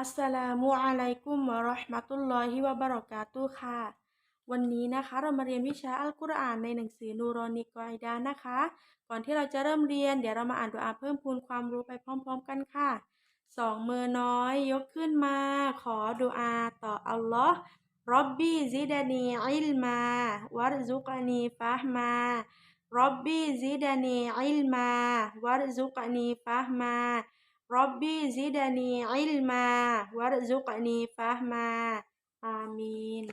อัสสลามุอะลัยกุมวะราะห์มะตุลลอฮิวะบะเราะกาตุค่ะ วันนี้นะคะเรามาเรียนวิชาอัลกุรอานในหนังสือนูรอนีกอไอดานะคะ ก่อนที่เราจะเริ่มเรียน เดี๋ยวเรามาอ่านดุอาเพิ่มพูนความรู้ไปพร้อม ๆ กันค่ะสองมือน้อยยกขึ้นมา ขอดุอาต่ออัลลอฮ์ร็อบบี้ซิดานีอิลมา วัรซุกานีฟะฮมา ร็อบบี้ซิดานีอิลมา วัรซุกานีฟะฮมา ร็อบบี้ซิดานีอิลมาวัรซุกนีฟะฮมาอามีน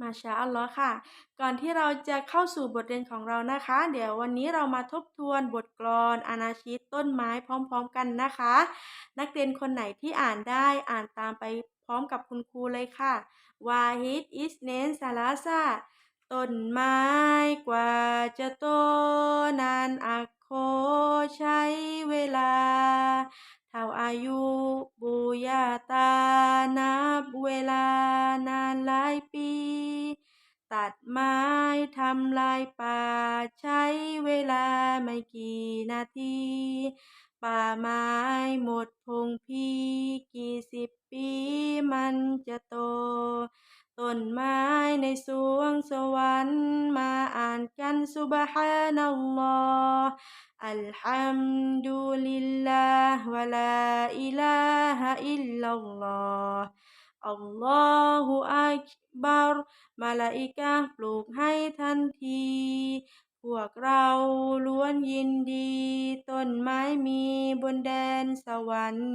มาชาอัลลอฮ์ค่ะ ก่อนที่เราจะเข้าสู่บทเรียนของเรานะคะ เดี๋ยววันนี้เรามาทบทวนบทกลอนอานาชิตต้นไม้พร้อม ๆ กันนะคะ นักเรียนคนไหนที่อ่านได้อ่านตามไปพร้อมกับคุณครูเลยค่ะวาฮิดอิสเนนซาลาซาต้นไม้กว่าจะโตนานอัก โคใช้เวลา เท่าอายุบูยาตา นับเวลานานหลายปี ตัดไม้ทำลายป่า ใช้เวลาไม่กี่นาที ป่าไม้หมดพงพีกี่สิบปีมันจะโต ต้นไม้ในสวงสวรรค์มาอ่านกันซุบฮานัลลอฮ์อัลฮัมดุลิลลาห์วะลาอิลาฮะอิลลัลลอฮ์อัลลอฮุอักบัรมาลาอิกะปลูกให้ทันที พวกเราล้วนยินดี ต้นไม้มีบนแดนสวรรค์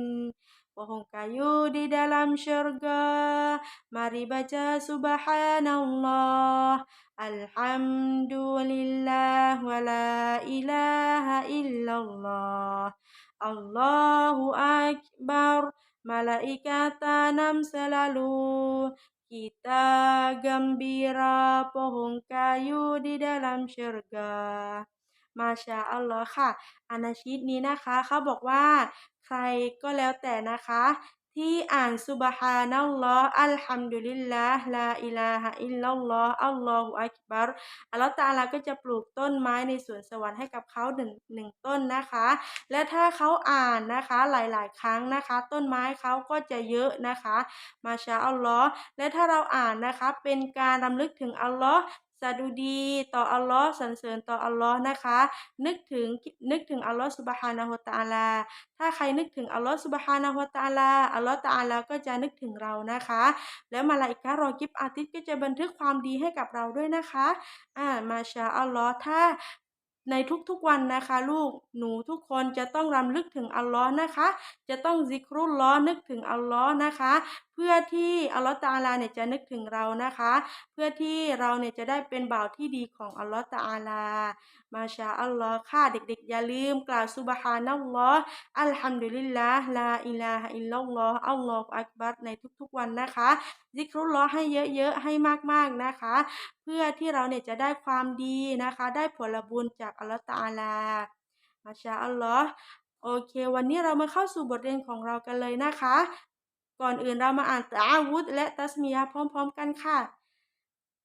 pohon kayu di dalam syurga. Mari baca subhanallah, alhamdulillah, wa la ilaha illallah. Allahu Akbar, malaikat tanam selalu. Kita gembira pohon kayu di dalam syurga. มาชาอัลลอฮ์ค่ะอานาชิดนี้นะคะเขาบอกว่าใครก็แล้วแต่นะคะ ที่อ่านซุบฮานัลลอฮ์อัลฮัมดุลิลลาห์ลาอิลาฮะอิลลัลลอฮ์อัลลอฮุอักบัรอัลลอฮ์ตาลาก็จะปลูกต้นไม้ในสวนสวรรค์ให้กับเขาหนึ่งหนึ่งต้นนะคะ และถ้าเขาอ่านนะคะหลาย ๆ ครั้งนะคะ ต้นไม้เขาก็จะเยอะนะคะ มาชาอัลลอฮ์และถ้าเราอ่านนะคะเป็นการรำลึกถึงอัลลอฮ์ สดุดีต่ออัลลอฮ์สรรเสริญต่ออัลลอฮ์นะคะ นึกถึงนึกถึงอัลลอฮ์สุบฮานาฮุตาลา ถ้าใครนึกถึงอัลลอฮ์สุบฮานาฮุตาลา อัลลอฮ์ตาลาก็จะนึกถึงเรานะคะ แล้วมาลาอิกะรอกิบอาทิตย์ก็จะบันทึกความดีให้กับเราด้วยนะคะ อ่า มาชาอัลลอฮ์ถ้า ในทุกๆวันนะคะลูกหนูทุกคนจะต้องรำลึกถึงอัลลอฮ์นะคะ จะต้องซิกรุลลอนึกถึงอัลลอฮ์นะคะ เพื่อที่อัลลอฮ์ตะอาลาเนี่ยจะนึกถึงเรานะคะ เพื่อที่เราเนี่ยจะได้เป็นบ่าวที่ดีของอัลลอฮ์ตะอาลา มาชาอัลลอฮ์ค่ะเด็กๆ อย่าลืมกล่าวซุบฮานัลลอฮ์อัลฮัมดุลิลลาห์ลาอิลาฮะอิลลัลลอฮ์อัลลอฮุอักบัรในทุกๆวันนะคะซิกรุลลอฮ์ให้เยอะๆ ให้มากๆนะคะ เพื่อที่เราเนี่ยจะได้ความดีนะคะ ได้ผลบุญจากอัลลอฮ์ตะอาลา มาชาอัลลอฮ์โอเค วันนี้เรามาเข้าสู่บทเรียนของเรากันเลยนะคะ ก่อนอื่นเรามาอ่านตะอาวุธ และตัสมียะห์พร้อม ๆ กันค่ะ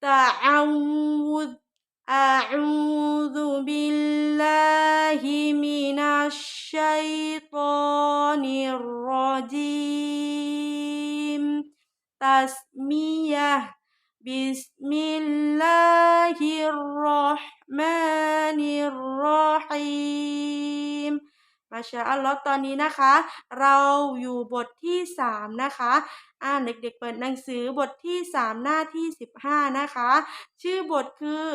ตะอาวุธ أعوذ بالله من الشيطان الرجيم تسمية بسم الله الرحمن الرحيم มาชาอัลลอฮ์ตอนนี้นะคะ เราอยู่บทที่สามนะคะ อ่านเด็กๆเปิดหนังสือบทที่สามหน้าที่สิบห้านะคะ ชื่อบทคือ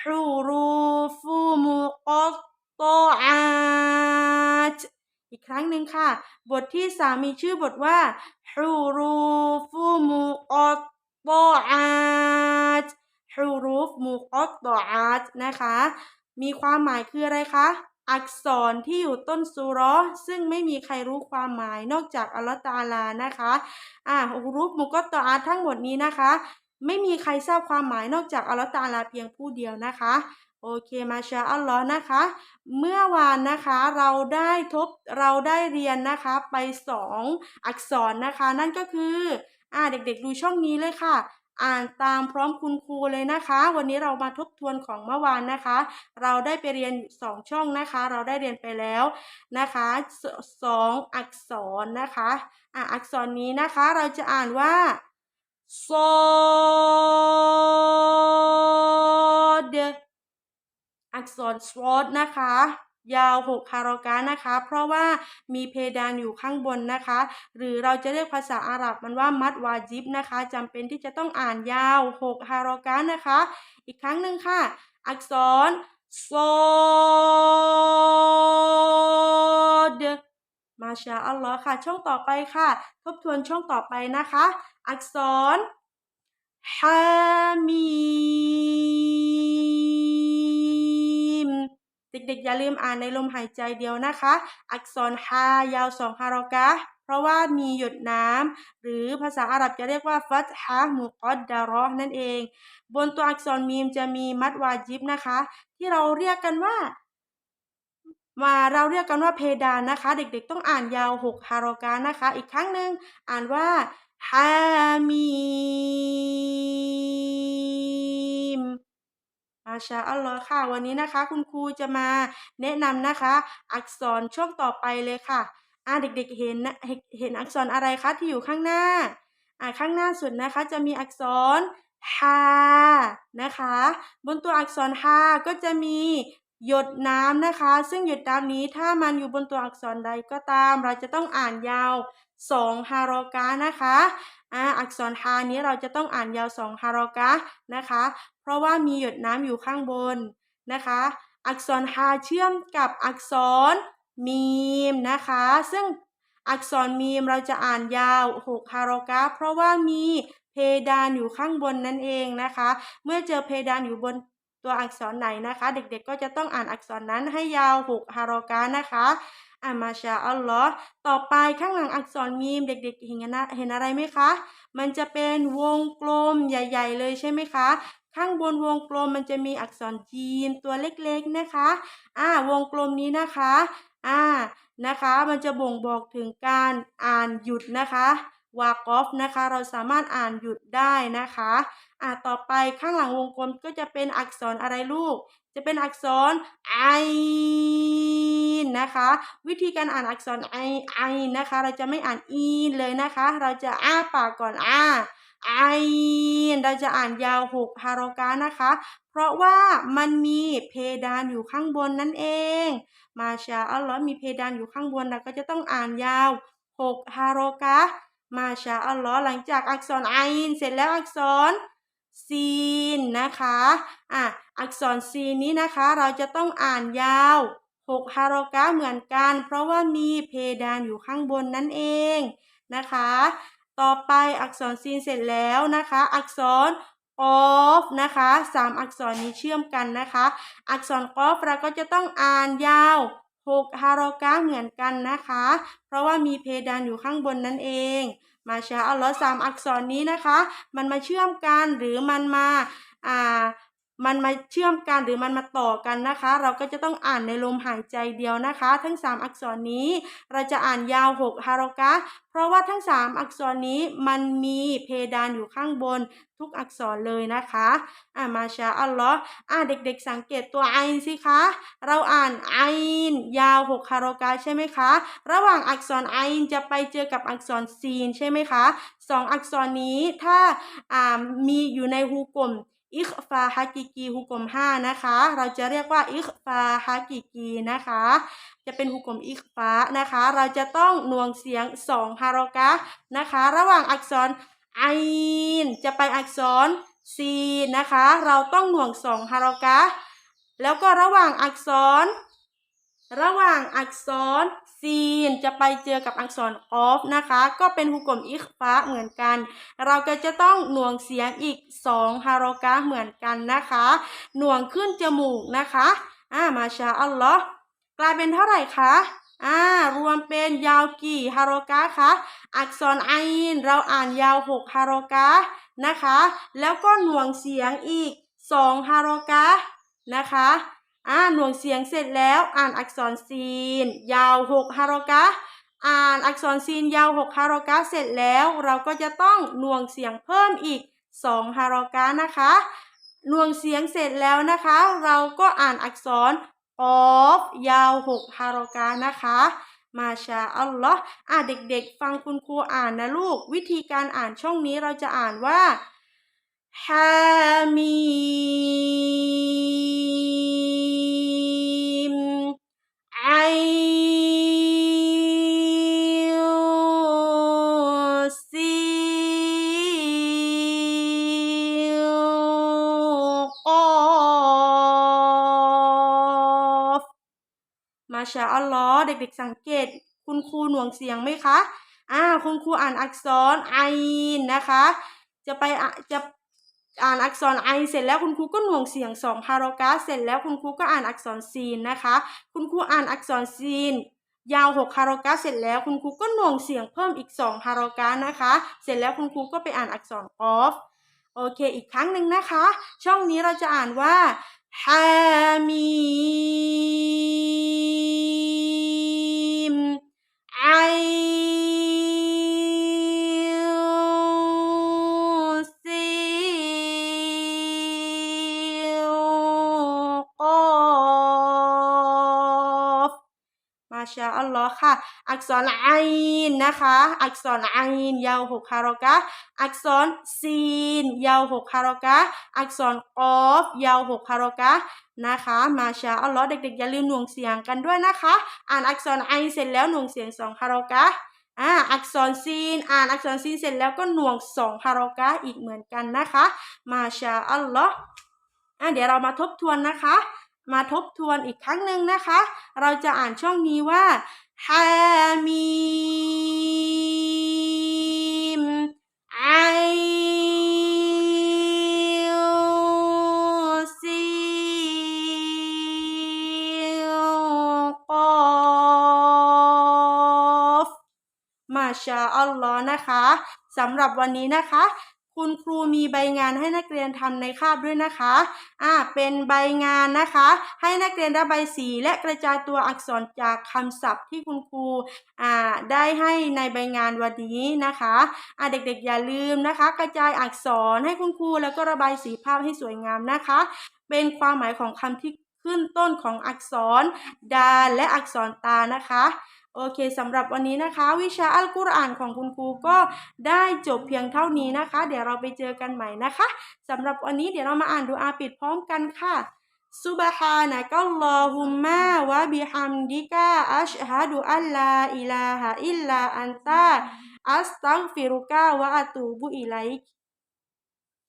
ฮุรูฟูมุกัตตออาตอีกครั้งหนึ่งค่ะ บทที่สามมีชื่อบทว่าฮุรูฟูมุกัตตออาตฮุรูฟมุกัตตออาตนะคะ มีความหมายคืออะไรคะ อักษรที่อยู่ต้นสุรอซึ่งไม่มีใครรู้ความหมายนอกจากอัลลอฮฺตาลานะคะ อ่าฮุรูฟมุกัตตออาทั้งหมดนี้นะคะ ไม่มีใครทราบความหมายนอกจากอัลลอฮฺตาลาเพียงผู้เดียวนะคะโอเคมาชาอัลลอฮ์นะคะ เมื่อวานนะคะเราได้ทบเราได้เรียนนะคะไปสองอักษรนะคะ นั่นก็คืออ่าเด็กๆดูช่องนี้เลยค่ะ อ่านตามพร้อมคุณครูเลยนะคะ วันนี้เรามาทบทวนของเมื่อวานนะคะ เราได้ไปเรียนสองช่องนะคะ เราได้เรียนไปแล้วนะคะสสองอักษรนะคะอะอักษรนี้นะคะเราจะอ่านว่า ซอดอักษรสวอตนะคะ ยาว 6 คารากะนะคะ เพราะว่ามีเพดานอยู่ข้างบนนะคะ หรือเราจะเรียกภาษาอาหรับมันว่ามัดวาจิบนะคะจำเป็นที่จะต้องอ่านยาว 6 คารากะนะคะ อีกครั้งหนึ่งค่ะ อักษรซอด มาชาอัลลอฮ์ค่ะ ช่องต่อไปค่ะ ทบทวนช่องต่อไปนะคะ อักษรฮามีมเด็กๆอย่าลืมอ่านในลมหายใจเดียวนะคะ อักษรฮายาวสองฮารอกะเพราะว่ามีหยดน้ำหรือภาษาอาหรับจะเรียกว่าฟัตฮะมุกอดดารอนั่นเอง บนตัวอักษรมีมจะมีมัดวาจิบนะคะ ที่เราเรียกกันว่า มาเราเรียกกันว่าเพดานนะคะ เด็กๆต้องอ่านยาว 6 ฮารอกะห์นะคะ อีกครั้งหนึ่งอ่านว่าฮามีมมาชาอัลลอฮ์ค่ะ วันนี้นะคะ คุณครูจะมาแนะนำนะคะ อักษรช่วงต่อไปเลยค่ะอ่าเด็กๆเห็นเห็นเห็นอักษรอะไรคะที่อยู่ข้างหน้าอ่าข้างหน้าสุดนะคะ จะมีอักษรฮานะคะ บนตัวอักษรฮาก็จะมี หยดน้ำนะคะ ซึ่งหยดน้ำนี้ถ้ามันอยู่บนตัวอักษรใดก็ตาม เราจะต้องอ่านยาวสองฮารอกะนะคะอ่าอักษรฮานี้เราจะต้องอ่านยาวสองฮารอกะนะคะ เพราะว่ามีหยดน้ำอยู่ข้างบนนะคะ อักษรฮาเชื่อมกับอักษรมีมนะคะ ซึ่งอักษรมีมเราจะอ่านยาว6ฮารอกะเพราะว่ามีเพดานอยู่ข้างบนนั่นเองนะคะ เมื่อเจอเพดานอยู่บน ตัวอักษรไหนนะคะ เด็กๆก็จะต้องอ่านอักษรนั้นให้ยาว6ฮารอกะนะคะอามาชาอัลลอฮ์ต่อไปข้างหลังอักษรมีมเด็ก ๆ เห็นนะเห็นอะไรไหมคะ มันจะเป็นวงกลมใหญ่ ๆ เลยใช่ไหมคะ ข้างบนวงกลมมันจะมีอักษรจีนตัวเล็กๆนะคะอ่าวงกลมนี้นะคะอ่านะคะ มันจะบ่งบอกถึงการอ่านหยุดนะคะ วากอฟนะคะ เราสามารถอ่านหยุดได้นะคะอ่าต่อไปข้างหลังวงกลมก็จะเป็นอักษรอะไรลูก จะเป็นอักษรไอนะคะ วิธีการอ่านอักษรไอไอนะคะ เราจะไม่อ่านอีนเลยนะคะ เราจะอ้าปากก่อนอ้าไอเราจะอ่านยาว6ฮารอกะนะคะ เพราะว่ามันมีเพดานอยู่ข้างบนนั่นเอง มาชาอัลลอฮ์มีเพดานอยู่ข้างบนเราก็จะต้องอ่านยาว6ฮารอกะ มาชาอัลลอฮ์หลังจากอักษรไอน์เสร็จแล้วอักษรซีนนะคะอะอักษรซีนนี้นะคะเราจะต้องอ่านยาว6ฮารอกะเหมือนกัน เพราะว่ามีเพดานอยู่ข้างบนนั่นเองนะคะ ต่อไปอักษรซีนเสร็จแล้วนะคะ อักษรกอฟนะคะสามอักษรนี้เชื่อมกันนะคะ อักษรกอฟเราก็จะต้องอ่านยาว 6ฮารอกะเหมือนกันนะคะ เพราะว่ามีเพดานอยู่ข้างบนนั่นเอง มาชาอัลลอฮ์สามอักษรนี้นะคะ มันมาเชื่อมกันหรือมันมาอ่า มันมาเชื่อมกันหรือมันมาต่อกันนะคะ เราก็จะต้องอ่านในลมหายใจเดียวนะคะ ทั้ง 3 อักษรนี้ เราจะอ่านยาว 6 ฮารอกะ เพราะว่าทั้ง 3 อักษรนี้มันมีเพดานอยู่ข้างบนทุกอักษรเลยนะคะอ่ามาชาอัลลอฮ์อ่าเด็กๆสังเกตตัวไอน์สิคะ เราอ่านไอนยาว 6 ฮารอกะใช่ไหมคะ ระหว่างอักษรไอนจะไปเจอกับอักษรซีนใช่ไหมคะสองอักษรนี้ถ้าอ่ามีอยู่ในฮูกลม อิคฟาฮากิกีฮุกลมห้านะคะ เราจะเรียกว่าอิคฟาฮากิกีนะคะ จะเป็นฮุกลมอิคฟานะคะ เราจะต้องหน่วงเสียงสองฮารอกะนะคะ ระหว่างอักษรไอนจะไปอักษรซีนนะคะ เราต้องหน่วงสองฮารอกะแล้วก็ระหว่างอักษร ระหว่างอักษร ซีนจะไปเจอกับอักษรกอฟนะคะ ก็เป็นฮุกกลมอิคฟ้าเหมือนกัน เราก็จะต้องหน่วงเสียงอีก 2 ฮารอกะเหมือนกันนะคะ หน่วงขึ้นจมูกนะคะอ่ามาชาอัลลอฮ์กลายเป็นเท่าไหร่คะอ่ารวมเป็นยาวกี่ฮารอกะคะอักษรไอน์เราอ่านยาว 6 ฮารอกะนะคะ แล้วก็หน่วงเสียงอีก 2 ฮารอกะนะคะ อ่าหน่วงเสียงเสร็จแล้วอ่านอักษรซีน ยาว6ฮารอกะอ่านอักษรซีนยาว6ฮารอกะเสร็จแล้ว เราก็จะต้องหน่วงเสียงเพิ่มอีกสองฮารอกะนะคะหน่วงเสียงเสร็จแล้วนะคะ เราก็อ่านอักษรกอฟยาวหกฮารอกะนะคะมาชาอัลลอฮ์อะเด็กๆ ฟังคุณครูอ่านนะลูก วิธีการอ่านช่องนี้เราจะอ่านว่าฮามี วงเสียงไหมคะอ่าคุณครูอ่านอักษรไอนนะคะ จะไปอะจะอ่านอักษรไอเสร็จแล้วคุณครูก็หน่วงเสียงสองฮารอกาเสร็จแล้วคุณครูก็อ่านอักษรซีนนะคะ คุณครูอ่านอักษรซีนยาวหกฮารอกาเสร็จแล้วคุณครูก็หน่วงเสียงเพิ่มอีกสองฮารอกานะคะ เสร็จแล้วคุณครูก็ไปอ่านอักษรกอฟโอเคอีกครั้งหนึ่งนะคะ ช่องนี้เราจะอ่านว่าฮา ษรไอนนะคะ อักษรไอนยาวหกฮารอกะอักษรซีนยาวหกฮารอกะอักษรกอฟยาวหกฮารอกะนะคะ มาชาอัลลอฮ์เด็กๆอย่าลืมหน่วงเสียงกันด้วยนะคะ อ่านอักษรไอเสร็จแล้วหน่วงเสียงสองฮารอกะอ่าอักษรซีน อ่านอักษรซีนเสร็จแล้วก็หน่วงสองฮารอกะอีกเหมือนกันนะคะ มาชาอัลลอฮ์อะเดี๋ยวเรามาทบทวนนะคะ มาทบทวนอีกครั้งหนึ่งนะคะ เราจะอ่านช่องนี้ว่า ฮามีมไอซีกอฟมาชาอัลลอฮ์นะคะสำหรับวันนี้นะคะ คุณครูมีใบงานให้นักเรียนทำในคาบด้วยนะคะ อ่า เป็นใบงานนะคะ ให้นักเรียนระบายสีและกระจายตัวอักษรจากคำศัพท์ที่คุณครู อ่า ได้ให้ในใบงานวันนี้นะคะ อ่า เด็กๆอย่าลืมนะคะ กระจายอักษรให้คุณครูแล้วก็ระบายสีภาพให้สวยงามนะคะ เป็นความหมายของคำที่ขึ้นต้นของอักษรดาและอักษรตานะคะ โอเคสำหรับวันนี้นะคะ วิชาอัลกุรอานของคุณครูก็ได้จบเพียงเท่านี้นะคะ เดี๋ยวเราไปเจอกันใหม่นะคะสำหรับวันนี้เดี๋ยวเรามาอ่านดูอาปิดพร้อมกันค่ะซุบฮานะกัลลอฮุมมาวะบิฮัมดิกะอัชฮะดุอัลลาอิลาฮะอิลลาอันตาอัสตัฆฟิรุกะวะอะตูบุอิไลัยก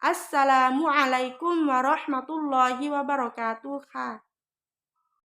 อัสสลามุอะลัยกุมวะเราะห์มะตุลลอฮิวะบะเราะกาตุฮ์ค่ะ